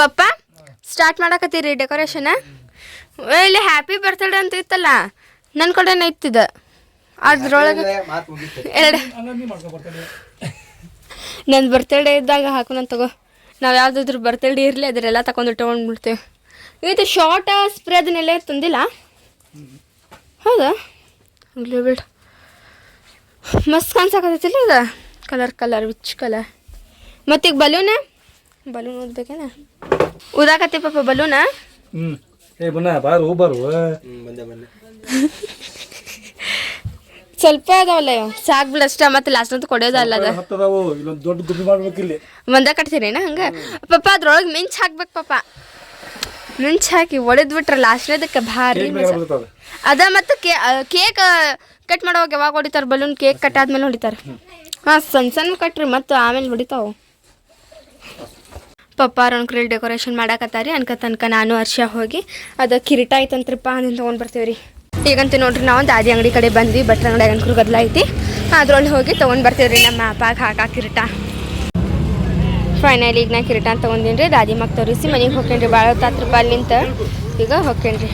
ಪಪ್ಪ start ಮಾಡಕತ್ತೀರಿ decoration ಇಲ್ಲಿ happy birthday ಅಂತ ಇತ್ತಲ್ಲ ನನ್ನ ಕಡೆನೇ ಇತ್ತಿದ. ಅದ್ರೊಳಗೆ ಎರಡು. ನನ್ನ ಬರ್ತಡೇ ಇದ್ದಾಗ ಹಾಕೋಣ ತಗೋ. ನಾವು ಯಾವುದಾದ್ರು ಬರ್ತಡೇ ಇರಲಿ ಅದರೆಲ್ಲ ತಗೊಂಡು ಇಟ್ಕೊಂಡ್ಬಿಡ್ತೇವೆ. ಇದು ಶಾರ್ಟ್ ಸ್ಪ್ರೇ ಅದನ್ನೆಲ್ಲ ತಂದಿಲ್ಲ? ಹೌದಾ? ಹೋಗ್ಲಿ ಬಿಡು. ಮಸ್ತ್ ಕಾಣ್ಸಕತ್ತಿಲ್ಲ ಇದು? ಕಲರ್ ಕಲರ್ ವಿಚ್ ಕಲರ್ ಮತ್ತೀಗ ಬಲೂನ ಬಲೂನ್ ಓದ್ಬೇಕೇನ? ಓದಾಕತ್ತಿ ಪಾಪ ಬಲೂನ? ಹ್ಮ್. ಏ ಬನ್ನ ಬಾರು ಬಾರು. ಬಂದೆ ಬಂದೆ. ಸ್ವಲ್ಪ ಅದಾವಲ್ಲ ಇವು. ಸಾಕ್ ಬಿಡಷ್ಟ ಮತ್ತೆ ಲಾಸ್ಟ್ ಅಂತ ಕೊಡೋದಲ್ಲ ಅದ. ಹತ್ತದಾವು ಇಲ್ಲೊಂದು ದೊಡ್ಡ ದುಡ್ಡು ಮಾಡ್ಬೇಕು ಇಲ್ಲಿ. ಒಂದ ಕಟ್ತೀರೇನ ಹಂಗ? ಪಾಪ ಅದ್ರೊಳಗೆ ಮಿಂಚ್ ಹಾಕ್ಬೇಕು ಪಾಪ. ಮಿಂಚ್ ಹಾಕಿ ಒಡೆದ್ ಬಿಟ್ರೆ ಲಾಸ್ಟ್ನೇದಕ್ಕೆ ಭಾರಿ ಮಜಾ. ಅದ ಮತ್ತೆ ಕೇಕ್ ಕಟ್ ಮಾಡೋವಾಗ ಯಾವಾಗ ಹೊಡಿತಾರ ಬಲೂನ್? ಕೇಕ್ ಕಟ್ ಆದ್ಮೇಲೆ ಹೊಡಿತಾರ ಹಾ ಸಣ್ಣ ಸಣ್ಣ ಕಟ್ರಿ ಮತ್ತೆ ಆಮೇಲೆ ಹೊಡಿತಾವು. ಪಪ್ಪ ರಣಕ್ರಲ್ಲಿ ಡೆಕೋರೇಷನ್ ಮಾಡಾಕತ್ತಾರಿ. ಅನ್ಕ ತನಕ ನಾನು ಹರ್ಷ ಹೋಗಿ ಅದು ಕಿರೀಟ ಐತಂತ್ರಪ್ಪ ಅದನ್ನ ತೊಗೊಂಡ್ ಬರ್ತೀವಿ ರೀ ಈಗಂತೂ ನೋಡ್ರಿ ನಾವು ದಾದಿ ಅಂಗಡಿ ಕಡೆ ಬಂದ್ವಿ ಬಟ್ರ ಅಂಗಡಿ ಅನ್ಕರು ಗದ್ಲ ಐತಿ. ಅದ್ರೊಳಗೆ ಹೋಗಿ ತೊಗೊಂಡ್ ಬರ್ತೀವಿ ರೀ ನಮ್ಮ ಅಪ್ಪಾಗ ಹಾಕ ಕಿರೀಟ. ಫೈನಲ್ ಈಗ ನಾ ಕಿರೀಟ ಅಂತ ತೊಗೊಂಡೀನಿ ರೀ ದಾದಿ ಮಗ ತೋರಿಸಿ ಮನೆಗೆ ಹೋಗ್ತೇನೆ ಭಾಳ ಹೊತ್ತಾತ್ರ ರೂಪಾಯಿ ನಿಂತ ಈಗ ಹೋಗ್ತೇನೆ ರೀ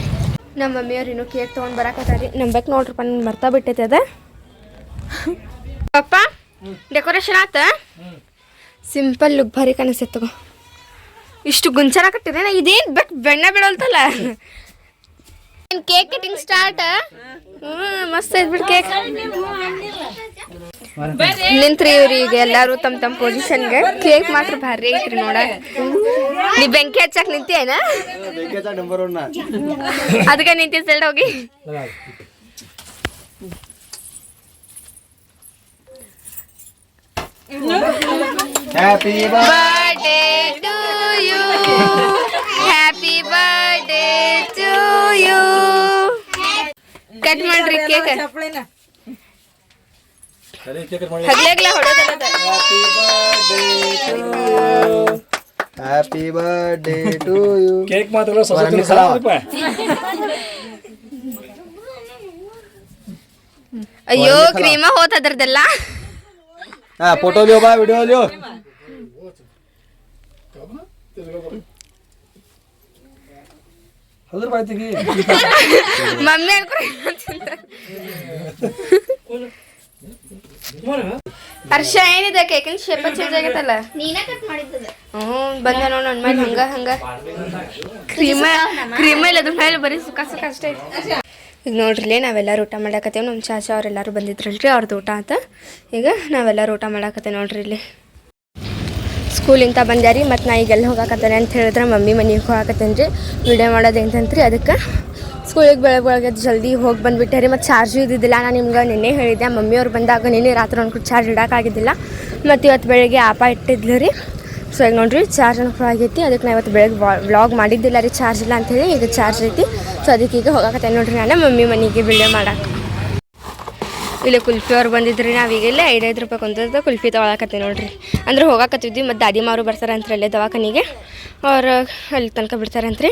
ನಮ್ಮ ಮಮ್ಮಿಯವ್ರು ಇನ್ನೂ ಕೇಕ್ ತೊಗೊಂಡು ಬರಾಕತ್ತಾರಿ. ನಂಬಕ್ ನೋಡ್ರಪ್ಪ ಪನ್ ಮರ್ತಾ ಬಿಟ್ಟೈತೆ ಅದ. ಪಪ್ಪ ಡೆಕೋರೇಷನ್ ಆತ? ಸಿಂಪಲ್ ಲುಕ್ ಭಾರಿ ಕಾಣಿಸ್ತೈತೆ ತಗೋ. ಇಷ್ಟು ಗುಂಚನ ಕಟ್ಟಿರೇನ ಇದೇನ್ ಬಟ್ ಬೆಣ್ಣ ಬಿಡೋಲ್ತಲ್ಲ ಕೇಕ್ ಕಟಿಂಗ್ ಸ್ಟಾರ್ಟ್ ಮಸ್ತ್ ಐತ್ ಬಿಡ್ ಕೇಕ್ ನಿಂತ್ರಿ ಇವ್ರಿ ಈಗ ಎಲ್ಲಾರು ತಮ್ಮ ತಮ್ಮ ಪೊಸಿಷನ್ಗೆ ಕೇಕ್ ಮಾತ್ರ ಭಾರಿ ಐತ್ರಿ ನೋಡ. ನೀ ಬೆಂಕಿ ಹಚ್ಚಕ್ ನಿಂತಿಯೇನ? ಅದಕ್ಕೆ ನಿಂತಿ ಸೈಡ್ ಹೋಗಿ. Happy birthday to you cut ಮಾಡ್ರಿ ಕೇಕ್ ಸರಿ ಕೇಕ್ ಮಾಡಿ. ಹಗ್ಲೆಗ್ಲ ಹೊಡೋದಲ್ಲ happy birthday to you cake ಮಾತ್ರ ಸೊಸೈಟಿ ಬರಂಗಿ ಸಲಾ. ಅಯ್ಯೋ ಕ್ರೀಮ ಹೋತ್ ಅದ್ರದ್ದೆಲ್ಲ. ಹಾ ಫೋಟೋ ಲಿಯೋ ಬಾ ವಿಡಿಯೋ ಲಿಯೋ. ಅದ್ರ ಬಾಯ್ತಿಗೆ ಮಮ್ಮಿ ಅನ್ಕೊಂಡು ಹರ್ಷ ಏನಿದೆ ಕೇಕಿನ ಶೇಪ ಚೇಂಜ್ ಆಗೈತಲ್ಲ? ನೀನ ಕಟ್ ಮಾಡಿದ್ದದ ಹ್ಞೂ ಬಂದ ನೋಡ್ ನನ್ನ ಮೇಲೆ ಹಂಗ ಹಂಗ. ಕ್ರೀಮ ಕ್ರೀಮ ಇಲ್ಲ ಅದ್ರ ಮೇಲೆ ಬರೀ ಸುಖ ಸುಖ ಅಷ್ಟೇ. ಐತಿ. ಈಗ ನೋಡ್ರಿ ನಾವೆಲ್ಲರೂ ಊಟ ಮಾಡಾಕತ್ತೇವೆ. ನಮ್ಮ ಚಾಚಾ ಅವರೆಲ್ಲರೂ ಬಂದಿದ್ರಲ್ರಿ ಅವ್ರದ್ದು ಊಟ ಅಂತ ಈಗ ನಾವೆಲ್ಲರೂ ಊಟ ಮಾಡಾಕತ್ತೇವೆ ನೋಡ್ರಿ ಇಲ್ಲಿ ಸ್ಕೂಲಿಂದ ಬಂದ್ಯಾರಿ ಮತ್ತು ನಾ ಈಗ ಎಲ್ಲಿ ಹೋಗಾಕತ್ತೇನೆ ಅಂತ ಹೇಳಿದ್ರೆ ಮಮ್ಮಿ ಮನೆಗೆ ಹೋಗಾಕತ್ತೇನೆ ರೀ. ವೀಡಿಯೋ ಮಾಡೋದು ಎಂತಂತ್ರಿ ಅದಕ್ಕೆ ಸ್ಕೂಲಿಗೆ ಬೆಳಗ್ಗೆ ಬೆಳಗ್ಗೆ ಜಲ್ದಿ ಹೋಗಿ ಬಂದುಬಿಟ್ಟೆ ರೀ, ಮತ್ತು ಚಾರ್ಜು ಇದ್ದಿದ್ದಿಲ್ಲ. ನಾನು ನಿಮ್ಗೆ ನಿನ್ನೆ ಹೇಳಿದ್ದೆ ಮಮ್ಮಿಯವ್ರು ಬಂದಾಗ ನಿನ್ನೆ ರಾತ್ರಿ ಅನ್ಕೊಂಡು ಚಾರ್ಜ್ ಇಡೋಕ್ಕಾಗಿದ್ದಿಲ್ಲ ಮತ್ತು ಇವತ್ತು ಬೆಳಗ್ಗೆ ಆಪ ಇಟ್ಟಿದ್ಲು ರೀ. ಸೊ ಈಗ ನೋಡ್ರಿ ಚಾರ್ಜ್ ಅನುಕೂಲ ಆಗೈತಿ ಅದಕ್ಕೆ ನಾ ಇವತ್ತು ಬೆಳಗ್ಗೆ ವ್ಲಾಗ್ ಮಾಡಿದ್ದಿಲ್ಲ ರೀ ಚಾರ್ಜ್ ಇಲ್ಲ ಅಂತೇಳಿ ಈಗ ಚಾರ್ಜ್ ಐತಿ. ಸೊ ಅದಕ್ಕೆ ಈಗ ಹೋಗಾಕತ್ತೇನೆ ನೋಡ್ರಿ ನಾನು ಮಮ್ಮಿ ಮನೆಗೆ ವಿಡಿಯೋ ಮಾಡಕ್ಕೆ ಇಲ್ಲಿ ಕುಲ್ಫಿ ಅವ್ರು ಬಂದಿದ್ರಿ ನಾವೀಗ ಇಲ್ಲೇ ಐದೈದು ರೂಪಾಯಿ ಕುಂತದ ಕುಲ್ಫಿ ತೊಗೊಳಕತ್ತೀವಿ ನೋಡ್ರಿ. ಅಂದ್ರೆ ಹೋಗಾಕತ್ತಿದ್ವಿ ಮತ್ತು ದಾದಿ ಮಾರು ಬರ್ತಾರೆ ಅಂತ ಅಲ್ಲೇ ದವಾಖಾನಿಗೆ. ಅವ್ರು ಅಲ್ಲಿ ತನಕ ಬಿಡ್ತಾರಂತ್ರಿ.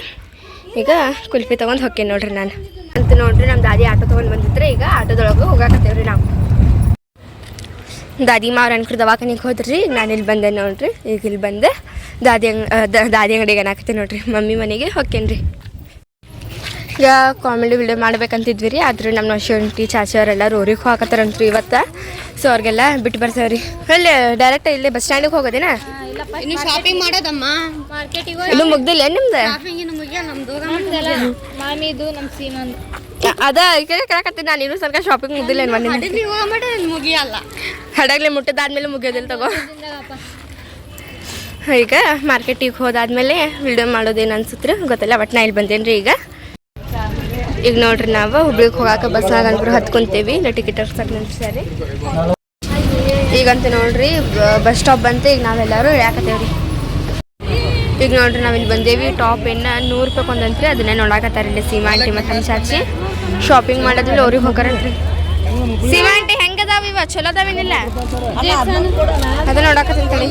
ಈಗ ಕುಲ್ಫಿ ತೊಗೊಂಡು ಹೊಕ್ಕೇನಿ ನೋಡ್ರಿ ನಾನು. ಅಂತ ನೋಡ್ರಿ ನಮ್ಮ ದಾದಿ ಆಟೋ ತೊಗೊಂಡು ಬಂದಿದ್ರೆ ಈಗ ಆಟೋದೊಳಗೆ ಹೋಗಾಕತ್ತೇವ್ರಿ ನಾವು. ದಾದಿ ಮಾವ್ರ ಅನ್ಕರು ದವಾಖಾನಿಗೆ ಹೋದ್ರಿ, ನಾನು ಇಲ್ಲಿ ಬಂದೆ ನೋಡ್ರಿ. ಈಗ ಇಲ್ಲಿ ಬಂದೆ. ದಾದಿ ಅಂಗ ದಾದಿ ಅಂಗಡಿಗೆ ಏನಾಕತ್ತೆ ನೋಡ್ರಿ. ಮಮ್ಮಿ ಮನೆಗೆ ಹೊಕ್ಕೇನ್ರಿ. ಈಗ ಕಾಮಿಡಿ ವಿಡಿಯೋ ಮಾಡ್ಬೇಕಂತಿದ್ವಿ ರೀ ಆದ್ರೆ ನಮ್ಮ ಶುಂಠಿ ಚಾಚಿ ಅವರೆಲ್ಲರೂ ಊರಿಗೆ ಹೋಗತ್ತಾರಂತ್ರಿ ಇವತ್ತು. ಸೊ ಅವ್ರಿಗೆಲ್ಲ ಬಿಟ್ಟು ಬರ್ತಾವ್ರಿ ಅಲ್ಲಿ ಡೈರೆಕ್ಟ್ ಇಲ್ಲೇ ಬಸ್ ಸ್ಟ್ಯಾಂಡಿಗೆ ಹೋಗೋದೇನ? ಇನ್ನು ಶಾಪಿಂಗ್ ಮಾಡೋದಮ್ಮ. ಮಾರ್ಕೆಟಿಗೆ ಇನ್ನು ಮುಗ್ದಿಲ್ಲ ನಿಮ್ದು? ಶಾಪಿಂಗ್ ಇನ್ನು ಮುಗಿಯ ನಮ್ದು ಮಾಮಿದು ನಮ್ಮ ಸೀಮಂದು. ಅದ ಕೇಳಕತ್ತೀನಿ ನಾನು ಇನ್ನೂ ಸರ್ಕಾರ ಶಾಪಿಂಗ್ ಮುಗ್ದಿಲ್ಲ ಏನು ಮುಗಿಯಲ್ಲ. ಹಡಗ್ಲೆ ಮುಟ್ಟದಾದ್ಮೇಲೆ ಮುಗಿಯೋದಿಲ್ಲ ತಗೋ. ಈಗ ಮಾರ್ಕೆಟಿಗೆ ಹೋದಾದ್ಮೇಲೆ ವಿಡಿಯೋ ಮಾಡೋದೇನು ಅನ್ಸುತ್ತೆ ಗೊತ್ತಿಲ್ಲ ಬಟ್ ನಾ ಇಲ್ಲಿ ಬಂದೇನ್ರಿ ಈಗ. ಈಗ ನೋಡ್ರಿ ನಾವು ಹುಬ್ಳಿಗೆ ಹೋಗಾಕ ಬಸ್ನಾಗ ಆಗಂದ್ರು ಹತ್ಕೊಂತೀವಿ. ಇಲ್ಲ ಟಿಕೆಟ್ ಹರ್ಸಕ್ಕೆ ನಿಲ್ಸ್ಯಾರಿ ಈಗಂತ ನೋಡ್ರಿ ಬಸ್ ಸ್ಟಾಪ್ ಬಂತು. ಈಗ ನಾವೆಲ್ಲರೂ ಇಳ್ಯಾಕತ್ತೇವ್ರಿ. ಈಗ ನೋಡ್ರಿ ನಾವು ಇಲ್ಲಿ ಬಂದೇವಿ. ಟಾಪ್ ಏನ ನೂರು ರೂಪಾಯಿ ಒಂದಂತ್ರಿ ಅದನ್ನೇ ನೋಡಾಕತ್ತಾರ ಇಲ್ಲಿ ಸೀಮಾ ಆಂಟಿ ಮತ್ತು ನಮ್ಮ ಚಾಚಿ ಶಾಪಿಂಗ್ ಮಾಡೋದಿಲ್ಲ ಅವ್ರಿಗೆ ಹೋಗಾರನ್ರಿ ಸೀಮಾ ಆಂಟಿ ಹೆಂಗದಾವ ಇವ? ಚಲೋ ಅದಾವೇನಿಲ್ಲ? ಅದ ನೋಡಾಕತ್ತೀನಿ ತಡಿ.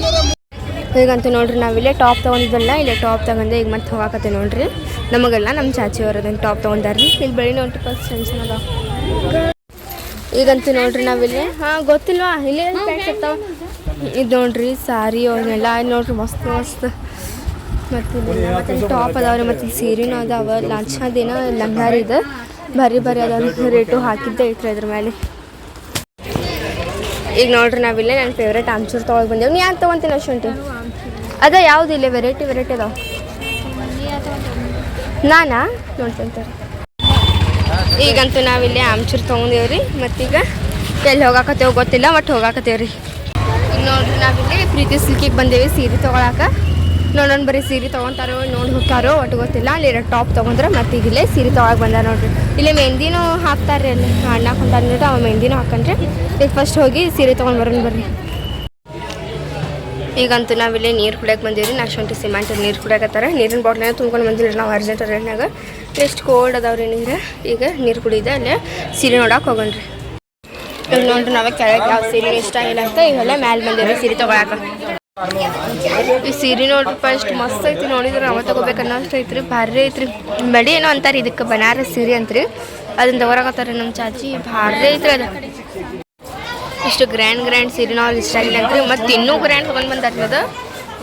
ಈಗಂತೂ ನೋಡ್ರಿ ನಾವಿಲ್ಲೇ ಟಾಪ್ ತೊಗೊಂಡಿದ್ದಲ್ಲ, ಇಲ್ಲೇ ಟಾಪ್ ತಗೊಂಡೆ ಈಗ ಮತ್ತೆ ಹೋಗಾಕತ್ತೆ ನೋಡ್ರಿ. ನಮಗೆಲ್ಲ ನಮ್ಮ ಚಾಚಿ ಅದನ್ನು ಟಾಪ್ ತೊಗೊಂಡಾರ್ರಿ. ಇಲ್ಲಿ ಬೆಳಿ ನೋಡ್ರಿ ಫಸ್ಟ್ ಟೆನ್ಷನ್ ಅದ ಈಗಂತೂ ನೋಡ್ರಿ ನಾವಿಲ್ಲೇ ಹಾಂ, ಗೊತ್ತಿಲ್ವಾ? ಇಲ್ಲೇ ಪ್ಯಾಂಟ್ ಇದು ನೋಡ್ರಿ, ಸಾರಿ ಅವನ್ನೆಲ್ಲ ನೋಡ್ರಿ ಮಸ್ತ್ ಮಸ್ತ್. ಮತ್ತು ಮತ್ತೆ ಟಾಪ್ ಅದಾವ್ರಿ ಮತ್ತು ಸೀರೆನೂ ಅದಾವ ಲಾಂಛಾದೇನ ಲಂಗಾರಿ ಇದೆ. ಭಾರಿ ಭಾರಿ ಅದಾವ ರೇಟು ಹಾಕಿದ್ದೆ ಐತ್ರಿ ಅದ್ರ ಮೇಲೆ. ಈಗ ನೋಡ್ರಿ ನಾವಿಲ್ಲೇ ನನ್ನ ಫೇವ್ರೇಟ್ ಆಮ್ಚೂರ್ ತೊಗೊಳಗೆ ನೀ ಯಾಕೆ ತೊಗೊಂತೀನಿ ಅಷ್ಟುಂಟು ಅದ ಯಾವ್ದು ಇಲ್ಲ ವೆರೈಟಿ ವೆರೈಟಿ ಅದಾವ? ನಾನಾ? ನೋಡ್ಕೊಂತಾರೆ ಈಗಂತೂ ನಾವಿಲ್ಲಿ ಆಮ್ಚೂರ್ ತೊಗೊಂಡೇವ್ರಿ, ಮತ್ತೀಗ ಎಲ್ಲಿ ಹೋಗಾಕತ್ತೇವ್ ಗೊತ್ತಿಲ್ಲ ಒಟ್ಟು ಹೋಗಾಕತ್ತೇವ್ರಿ. ಈಗ ನೋಡ್ರಿ, ನಾವಿಲ್ಲಿ ಪ್ರೀತಿ ಸಿಲ್ಕಿಗೆ ಬಂದೇವಿ, ಸೀರೆ ತೊಗೊಳಕ. ನೋಡೋಣ ಬರೀ ಸೀರೆ ತೊಗೊಂತಾರೋ, ನೋಡಿ ಹೋಗ್ತಾರೋ, ಒಟ್ಟು ಗೊತ್ತಿಲ್ಲ. ಅಲ್ಲಿ ಎರಡು ಟಾಪ್ ತೊಗೊಂಡ್ರೆ, ಮತ್ತೆ ಈಗ ಇಲ್ಲೇ ಸೀರೆ ತೊಗೊಳಕ್ ಬಂದ ನೋಡ್ರಿ. ಇಲ್ಲಿ ಮೆಹಂದಿನೂ ಹಾಕ್ತಾರೆ ಅಲ್ಲಿ, ಅಣ್ಣ ಕುಂತಾರ ಅವ ಮೆಹಂದಿನೂ ಹಾಕೊಂಡ್ರಿ ಈಗ ಫಸ್ಟ್ ಹೋಗಿ ಸೀರೆ ತೊಗೊಂಡು ಬರೋಣ ಬರ್ರಿ. ಈಗಂತೂ ನಾವಿಲ್ಲಿ ನೀರು ಕುಡಿಯೋಕೆ ಬಂದೀವಿ ರೀ ಶುಂಠಿ, ಸಿಮೆಂಟ್ ನೀರು ಕುಡಿಯಕತ್ತಾರ. ನೀರಿನ ಬಾಟ್ಲನ್ನ ತುಂಬ್ಕೊಂಡು ಬಂದಿಲ್ಲ ನಾವು ಅರ್ಜೆಂಟ್ ರೇಟ್ನಾಗ. ಎಷ್ಟು ಕೋಲ್ಡ್ ಅದಾವ್ರಿ ನೀರು ಈಗ ನೀರು ಕುಡಿದ ಅಲ್ಲೇ ಸೀರೆ ನೋಡಕ್ಕೆ ಹೋಗೋಣ್ರಿ. ಈಗ ನೋಡ್ರಿ ನಾವೇ ಕೆಳಗೆ ಯಾವ ಸೀರೆ ಇಷ್ಟ ಇಲ್ಲ ಅಂತ ಇವೆಲ್ಲ ಮ್ಯಾಲೆ ಬಂದಿರೋ ಸೀರೆ ತೊಗೊಳಕ. ಈ ಸೀರೆ ನೋಡ್ರಿ ಫಸ್ಟ್ ಮಸ್ತ್ ಐತಿ ನೋಡಿದ್ರೆ ನಾವು ತಗೋಬೇಕು ಅಷ್ಟು ಐತ್ರಿ, ಭಾರಿ ಐತ್ರಿ. ಬಡಿ ಏನೋ ಅಂತಾರೆ ಇದಕ್ಕೆ, ಬನಾರಸ್ ಸೀರೆ ಅಂತ್ರಿ. ಅದನ್ನ ತಗೋರಾಕತ್ತಾರೆ ನಮ್ಮ ಚಾಚಿ, ಭಾರಿ ಐತ್ರಿ ಅದು. ಇಷ್ಟು ಗ್ರ್ಯಾಂಡ್ ಗ್ರ್ಯಾಂಡ್ ಸೀರೆ ನಾವು ಇಷ್ಟ ಆಗಿಲ್ಲ ರೀ ಮತ್ತು ಇನ್ನೂ ಗ್ರ್ಯಾಂಡ್ ತೊಗೊಂಡು ಬಂದಾಗ್ತದ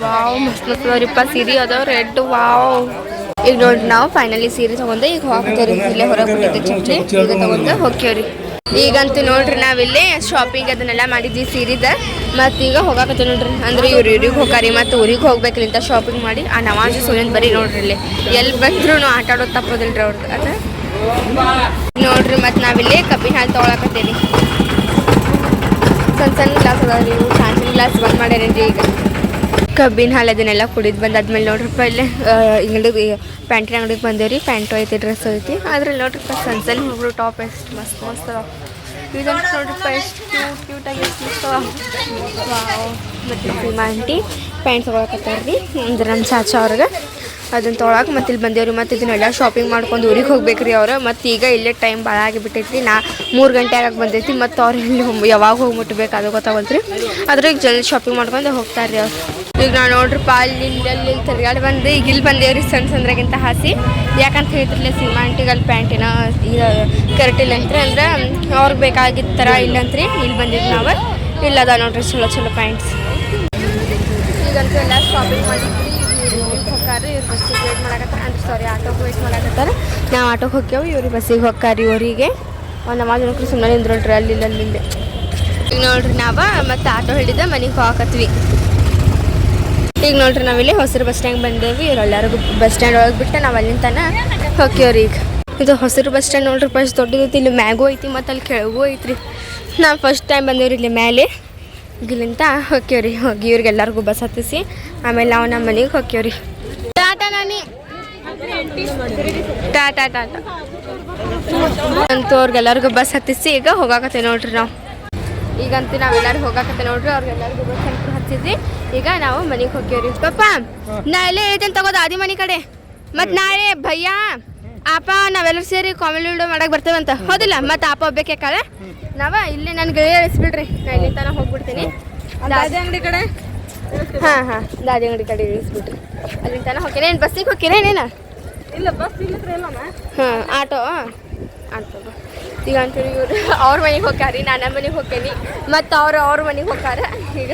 ವಾವ್, ಮಸ್ತ್ ಮಸ್ತ್ ಅವ್ರಿಪ್ಪ ಸೀರೆ ಅದಾವ ರೆಡ್ ವಾವ್. ಈಗ ನೋಡ್ರಿ, ನಾವು ಫೈನಲಿ ಸೀರೆ ತೊಗೊಂಡು ಈಗ ಹೋಗ್ತೇವ್ರಿ. ಇಲ್ಲೇ ಹೊರಗೆ ಬಿಟ್ಟಿದ್ದೆ ಚಟ್ನಿ. ಈಗ ತೊಗೊಂಡು ಹೋಗ್ತೇವ್ರಿ. ಈಗಂತೂ ನೋಡ್ರಿ, ನಾವಿಲ್ಲಿ ಶಾಪಿಂಗ್ ಅದನ್ನೆಲ್ಲ ಮಾಡಿದ್ವಿ ಸೀರೆದ ಮತ್ತು ಈಗ ಹೋಗಾಕತ್ತೀವಿ ನೋಡ್ರಿ. ಅಂದ್ರೆ ಇವ್ರು ಇವ್ರಿಗೆ ಹೋಗಾರಿ ಮತ್ತು ಊರಿಗೆ ಹೋಗ್ಬೇಕ್ರಿ ಇಂಥ ಶಾಪಿಂಗ್ ಮಾಡಿ. ಆ ನವಾಜ್ ಸೂರ್ಯನ್ ಬರೀ ನೋಡ್ರಿ ಇಲ್ಲಿ. ಎಲ್ಲಿ ಬಂದ್ರು ಆಟ ಆಡೋದು ರೀ ಅವ್ರದ್ದು ಅದ? ನೋಡ್ರಿ, ಮತ್ತು ನಾವಿಲ್ಲಿ ಕಬ್ಬಿನ ಹಾಲು ತೊಗೊಳಕತ್ತೀವಿ. ಸಣ್ಣ ಸಣ್ಣ ಗ್ಲಾಸ್ ರೀ, ಇವು ಸಣ್ಣ ಸಣ್ಣ ಗ್ಲಾಸ್ ಬಂದ್ ಮಾಡ್ಯಾರೇನ್ರಿ ಈಗ? ಕಬ್ಬಿನ ಹಾಲು ಅದನ್ನೆಲ್ಲ ಕುಡಿದು ಬಂದಾದ್ಮೇಲೆ ನೋಡ್ರಿಪ್ಪ ಇಲ್ಲೇ ಅಂಗಡಿಗೆ ಪ್ಯಾಂಟಿನ ಅಂಗಡಿಗೆ ಬಂದೇವ್ರಿ ಪ್ಯಾಂಟು ಐತಿ ಡ್ರೆಸ್ ಐತಿ. ಅದ್ರಲ್ಲಿ ನೋಡ್ರಪ್ಪ ಸಣ್ಣ ಸಣ್ಣ ಹುಡುಗರು ಟಾಪ್ ಎಷ್ಟು ಮಸ್ತ್ ಮಸ್ತ್ ಅದಾವ. ಇದಂತ ನೋಡ್ರಿಪ್ಪ ಎಷ್ಟು ಕ್ಯೂಟ್ ಕ್ಯೂಟಾಗಿ ಎಷ್ಟು ಮಸ್ತ್ ಅದಾವ. ಮತ್ತು ಸೀಮಾ ಆಂಟಿ ಪ್ಯಾಂಟ್ ತೊಗೊಳಕತ್ತಾರ್ರಿ ಅಂದ್ರೆ ನಮ್ಮ ಚಾಚಾ ಅವ್ರಿಗೆ. ಅದನ್ನ ತೊಳಕ್ ಮತ್ತೆ ಇಲ್ಲಿ ಬಂದೇವ್ರಿ. ಮತ್ತು ಇದನ್ನೆಲ್ಲ ಶಾಪಿಂಗ್ ಮಾಡ್ಕೊಂಡು ಊರಿಗೆ ಹೋಗ್ಬೇಕ್ರಿ ಅವ್ರು. ಮತ್ತು ಈಗ ಇಲ್ಲೇ ಟೈಮ್ ಭಾಳ ಆಗಿಬಿಟ್ಟೈತಿ ನಾ ಮೂರು ಗಂಟೆ ಆಗಕ್ಕೆ ಬಂದೈತಿ. ಮತ್ತು ಅವ್ರು ಇಲ್ಲಿ ಯಾವಾಗ ಹೋಗಿ ಮುಟ್ಟಬೇಕು ಅದು ಗೊತ್ತಾಗಲ್ತ್ರಿ. ಅದ್ರಾಗ ಜಲ್ದಿ ಶಾಪಿಂಗ್ ಮಾಡ್ಕೊಂಡು ಹೋಗ್ತಾರೆ ರೀ ಅವ್ರು. ಈಗ ನಾವು ನೋಡ್ರಿಪ್ಪ ಅಲ್ಲಿ ಇಲ್ಲಿ ತಿರ್ಗಾಡಿ ಬಂದು ಈಗ ಇಲ್ಲಿ ಬಂದೇವ್ರಿ ಸಣ್ಣ ಸಂದ್ರಾಗಿಂತ ಹಾಸಿ. ಯಾಕಂತ ಹೇಳ್ತಿರ್ಲಿಲ್ಲ ಆಂಟಿಗೆ ಅಲ್ಲಿ ಪ್ಯಾಂಟಿನ ಈಗ ಕರೆಕ್ಟ್ ಇಲ್ಲ ಅಂತ್ರಿ ಅಂದ್ರೆ ಅವ್ರಿಗೆ ಬೇಕಾಗಿದ್ದ ಥರ ಇಲ್ಲಂತ್ರಿ. ಇಲ್ಲಿ ಬಂದಿದ್ವಿ ನಾವು. ಇಲ್ಲದ ನೋಡ್ರಿ, ಚಲೋ ಚಲೋ ಪ್ಯಾಂಟ್ಸ್. ಈಗಂತೂ ಎಲ್ಲ ಶಾಪಿಂಗ್ ಇವ್ರು ಬಸ್ಸಿಗೆ ವೇಟ್ ಮಾಡಕತ್ತಾರ. ಅಂದ್ರೆ ಸಾರಿ ಆಟೋಗೆ ವೇಟ್ ಮಾಡಕತ್ತಾರ. ನಾವು ಆಟೋಗೆ ಹೋಗ್ಯಾವ ಇವ್ರಿಗೆ ಬಸ್ಸಿಗೆ ಹೋಗ್ಕಾರಿ ಇವರಿಗೆ ಒಂದು ನಮಾಜ್ ನೋಡ್ರಿ ಸುಮ್ಮನೆ ನಿಂದ್ರಲ್ರಿ ಅಲ್ಲಿ ಅಲ್ಲಿಂದೆ ಈಗ ನೋಡ್ರಿ ನಾವ ಮತ್ತೆ ಆಟೋ ಹಿಡಿದ ಮನೆಗೆ ಹೋಗಕತ್ವಿ. ಈಗ ನೋಡ್ರಿ ನಾವಿಲ್ಲಿ ಹೊಸರು ಬಸ್ ಸ್ಟ್ಯಾಂಡ್ ಬಂದೇವಿ. ಇವ್ರೆಲ್ಲರಿಗೂ ಬಸ್ ಸ್ಟ್ಯಾಂಡ್ ಒಳಗೆ ಬಿಟ್ಟು ನಾವು ಅಲ್ಲಿಂದ ಹೋಗ್ಯವ್ರಿ ಈಗ. ಇದು ಹೊಸರು ಬಸ್ ಸ್ಟ್ಯಾಂಡ್ ನೋಡ್ರಿ ಫಸ್ಟ್ ದೊಡ್ಡದೈತಿ ಇಲ್ಲಿ ಮ್ಯಾಗೂ ಐತಿ, ಮತ್ತು ಅಲ್ಲಿ ಕೆಳಗೂ ಐತ್ರಿ. ನಾವು ಫಸ್ಟ್ ಟೈಮ್ ಬಂದೇವ್ರಿ ಇಲ್ಲಿ ಮೇಲೆ ಇಲ್ಲಿಂದ ಹೋಗ್ಯವ್ರಿ, ಹೋಗಿ ಇವ್ರಿಗೆಲ್ಲರಿಗೂ ಬಸ್ ಹತ್ತಿಸಿ. ಆಮೇಲೆ ನಾವು ನಮ್ಮ ಮನೆಗೆ ಹೋಗ್ಯವ್ರಿ. ನಾನಿ. ಟಾಟಾ ಟಾಟಾ ಅವ್ರಿಗೆಲ್ಲರಿಗೂ ಬಸ್ ಹತ್ತಿಸಿ, ಈಗ ಹೋಗಾಕತ್ತೆ ನೋಡ್ರಿ ನಾವು. ಈಗಂತೂ ನಾವೆಲ್ಲರೂ ಹೋಗಾಕತ್ತೆ ನೋಡ್ರಿ, ಅವ್ರಿಗೆಲ್ಲರಿಗೂ ಬಸ್ ಅಂತ ಹತ್ತಿದ್ವಿ ಈಗ ನಾವು ಮನೆಗೆ ಹೋಗ್ಯವ್ರಿ ಪಪ್ಪ ನಾ ಇಲ್ಲೇ ಹೇಳ್ತೇನೆ ತಗೋದು ಆದಿ ಮನೆ ಕಡೆ. ಮತ್ತು ನಾಳೆ ಭಯ್ಯ ಆಪ ನಾವೆಲ್ಲರೂ ಸೇರಿ ಕಾಮಿಡಿ ವಿಡಿಯೋ ಮಾಡಕ್ಕೆ ಬರ್ತೇವಂತ ಹೌದಿಲ್ಲ? ಮತ್ತು ಆಪ ಒಬ್ಬಕ್ಕೆ ಕಾಳೆ ನಾವ ಇಲ್ಲಿ ನನ್ನ ಗೆಳೆಯ ಇಳಿಸ್ಬಿಡ್ರಿ ನಾ ಇಲ್ಲಿ ತನಕ ಹೋಗ್ಬಿಡ್ತೀನಿ ಅಂಗಡಿ ಕಡೆ? ಹಾಂ ಹಾಂ. ದಾದಿ ಅಂಗಡಿ ಕಡೆ ಇಳಿಸ್ಬಿಡ್ರಿ ಅಲ್ಲಿ ತನಕ ಏನು ಬಸ್ಸಿಗೆ ಹೋಗ್ತೀರೇನೇನ ಇಲ್ಲ ಬಸ್ ಇಲ್ಲ ಹಾಂ ಆಟೋ? ಆಟೋ ಈಗ ಅಂತೇಳಿ ಇವ್ರು ಅವ್ರ ಮನೆಗೆ ಹೋಗ್ಯಾರಿ ನಾನು ನಮ್ಮ ಮನೆಗೆ ಹೋಗ್ತೇನೆ. ಮತ್ತು ಅವ್ರು ಅವ್ರ ಮನೆಗೆ ಹೋಗ್ಯಾರ ಈಗ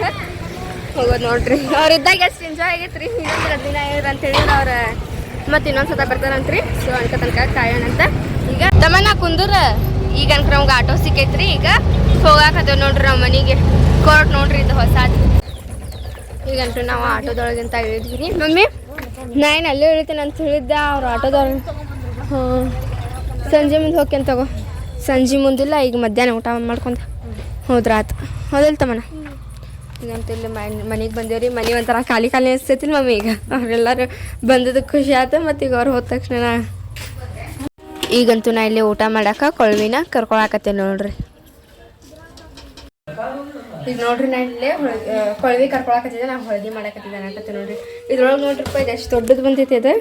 ಹೋಗೋದು ನೋಡ್ರಿ. ಅವ್ರು ಇದ್ದಾಗ ಎಷ್ಟು ಎಂಜಾಯ್ ಆಗೈತೆ ರೀ ಇನ್ನೊಂದು ದಿನ ಇವ್ರು ಅಂತೇಳಿ ಅವ್ರ ಮತ್ತು ಇನ್ನೊಂದು ಸತ ಬರ್ತಾರಂತ್ರಿ. ಸೊ ಅನ್ಕ ತನಕ ಕಾಯೋಣ ಅಂತ. ಈಗ ತಮ್ಮನ ಕುಂದೂರ ಈಗ ಅನ್ಕ ನಮ್ಗೆ ಆಟೋ ಸಿಕ್ಕೈತ್ರಿ. ಈಗ ಹೋಗಾಕತ್ತೇವೆ ನೋಡ್ರಿ ನಮ್ಮ ಮನೆಗೆ. ಕೋರ್ಟ್ ನೋಡ್ರಿ ಇದು ಹೊಸಾದ್. ಈಗಂತೂ ನಾವು ಆಟೋದೊಳಗಿಂತ ಇಳಿದ್ವಿ ಮಮ್ಮಿ ನಾನು ಅಲ್ಲೇ ಇಳಿತೇನೆ ಅಂತ ಹೇಳಿದ್ದೆ, ಅವ್ರು ಆಟೋದವ್ರು ಹಾಂ ಸಂಜೆ ಮುಂದೆ ಹೋಗ್ಯಂತ ತಗೋ. ಸಂಜೆ ಮುಂದಿಲ್ಲ ಈಗ ಮಧ್ಯಾಹ್ನ ಊಟ ಮಾಡ್ಕೊಂತ ಹೋದ್ರ ಆತು ಹೋದಲ್ ತಮ್ಮನ ಈಗಂತ ಇಲ್ಲಿ ಮನೆಗೆ ಬಂದೇವ್ರಿ ಮನೆ ಒಂಥರ ಖಾಲಿ ಖಾಲಿ ಅನಿಸ್ತೈತಿ ಮಮ್ಮಿ ಈಗ. ಅವ್ರೆಲ್ಲರೂ ಬಂದದ್ದು ಖುಷಿ ಆಯ್ತು ಮತ್ತು ಈಗ ಅವ್ರು ಹೋದ ತಕ್ಷಣ ಈಗಂತೂ ನಾ ಇಲ್ಲಿ ಊಟ ಮಾಡಕ್ಕೆ ಕೊಳ್ವಿನ ಕರ್ಕೊಳಕತ್ತೇನೆ ನೋಡ್ರಿ. ಈಗ ನೋಡ್ರಿ ನಾ ಇಲ್ಲೇ ಕೊಳವಿ ಕರ್ಕೊಳಕತ್ತಿದ್ದೆ ನಾ ಹೊಳದಿ ಮಾಡಕತ್ತಿದ್ದೆ ಅನ್ನಕತ್ತೆ ನೋಡ್ರಿ. ಇದ್ರೊಳಗೆ ನೋಡ್ರಿಪ್ಪ, ಇದು ಎಷ್ಟು ದೊಡ್ಡದು ಬಂದೈತಿ ಇದು.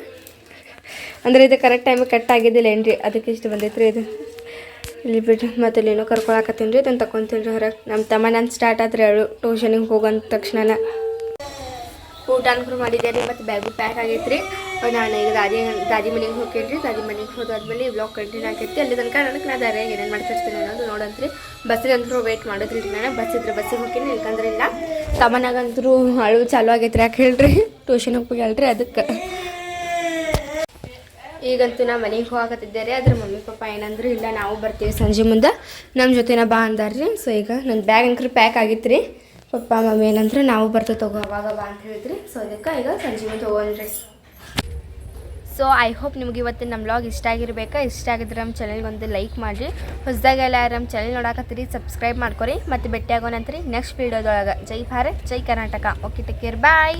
ಅಂದರೆ ಇದು ಕರೆಕ್ಟ್ ಟೈಮಿಗೆ ಕಟ್ ಆಗಿದ್ದಿಲ್ಲ ರೀ ಅದಕ್ಕೆ ಇಷ್ಟು ಬಂದೈತ್ರಿ ಇದು. ಇಲ್ಲಿ ಬಿಡ್ರಿ, ಮತ್ತೆ ಇಲ್ಲೇನೋ ಕರ್ಕೊಳಕತ್ತೀನಿ ರೀ ಇದನ್ನು ತಕೊತೀನಿ ರೀ ಹೊರಗೆ. ನಮ್ಮ ತಮ್ಮ ನಾನು ಸ್ಟಾರ್ಟ್ ಆದ್ರೆ ಹೇಳು ಟ್ಯೂಷನಿಗೆ ಹೋಗಂದ ತಕ್ಷಣ ಊಟ ಅನ್ಕೂರು ಮಾಡಿದ್ದೆ ರೀ, ಮತ್ತು ಬ್ಯಾಗು ಪ್ಯಾಕ್ ಆಗೈತ್ರಿ ನಾನು ಈಗ ದಾದಿ ದಾದಿ ಮನೆಗೆ ರೀ. ದಾದಿ ಮನೆಗೆ ಹೋದಾದ್ಮೇಲೆ ಬ್ಲಾಗ್ ಕಂಟಿನ್ಯೂ ಆಗೈತಿ ಅಲ್ಲಿ ತನಕ ನನಗೆ ನಾ ದಾರಿಯಾಗಿ ಏನೇನು ಮಾಡ್ತಿರ್ತೀನಿ ಅನ್ನೋದು ನೋಡಂತ್ರಿ. ಬಸ್ಸಿಗೆ ಅಂತೂ ವೇಟ್ ಮಾಡೋದ್ರಿ ನಾನು. ಬಸ್ ಇದ್ರೆ ಬಸ್ಸಿಗೆ ಹೋಗ್ತೀನಿ, ಇಲ್ಕಂದ್ರೆ ಇಲ್ಲ. ತಮ್ಮನಾಗಂತರೂ ಅಳು ಚಾಲು ಆಗೈತ್ರಿ ಯಾಕೆ ಹೇಳ್ರಿ? ಟ್ಯೂಷನ್ ಹೋಗ್ಬೇಕಲ್ರಿ ಅದಕ್ಕೆ. ಈಗಂತೂ ನಾ ಮನೆಗೆ ರೀ. ಅದ್ರ ಮಮ್ಮಿ, ಪಪ್ಪ ಏನಂದ್ರು ಇಲ್ಲ, ನಾವು ಬರ್ತೀವಿ ಸಂಜೆ ಮುಂದೆ. ನಮ್ಮ ಜೊತೆನ ಬಾ ಅಂದಾರ್ರಿ ಸೊ ಈಗ ನನ್ನ ಬ್ಯಾಗ್ ಅಂಕ್ರಿ ಪ್ಯಾಕ್ ಆಗಿತ್ತು ರೀ ಪಪ್ಪ ಮಮ್ಮಿ ಏನಂದ್ರೆ ನಾವು ಬರ್ತೇವೆ ತಗೋ ಬಾ ಅಂತ ಹೇಳಿದ್ರಿ. ಸೊ ಅದಕ್ಕೆ ಈಗ ಸಂಜೀವಿ ಹೋಗೋಣ್ರಿ ಸೊ ಐ ಹೋಪ್ ನಿಮ್ಗೆ ಇವತ್ತು ನಮ್ಮ ಬ್ಲಾಗ್ ಇಷ್ಟ ಆಗಿರ್ಬೇಕು? ಇಷ್ಟ ಆಗಿದ್ರೆ ನಮ್ಮ ಚಾನಲ್ಗೆ ಒಂದು ಲೈಕ್ ಮಾಡಿರಿ. ಹೊಸದಾಗೆಲ್ಲ ನಮ್ಮ ಚಾನಲ್ ನೋಡಕತ್ತೀರಿ ಸಬ್ಸ್ಕ್ರೈಬ್ ಮಾಡ್ಕೊರಿ. ಮತ್ತು ಭೇಟಿ ಆಗೋಣಂತ್ರಿ ನೆಕ್ಸ್ಟ್ ವೀಡಿಯೋದೊಳಗೆ ಜೈ ಭಾರತ್, ಜೈ Karnataka. Okay take care bye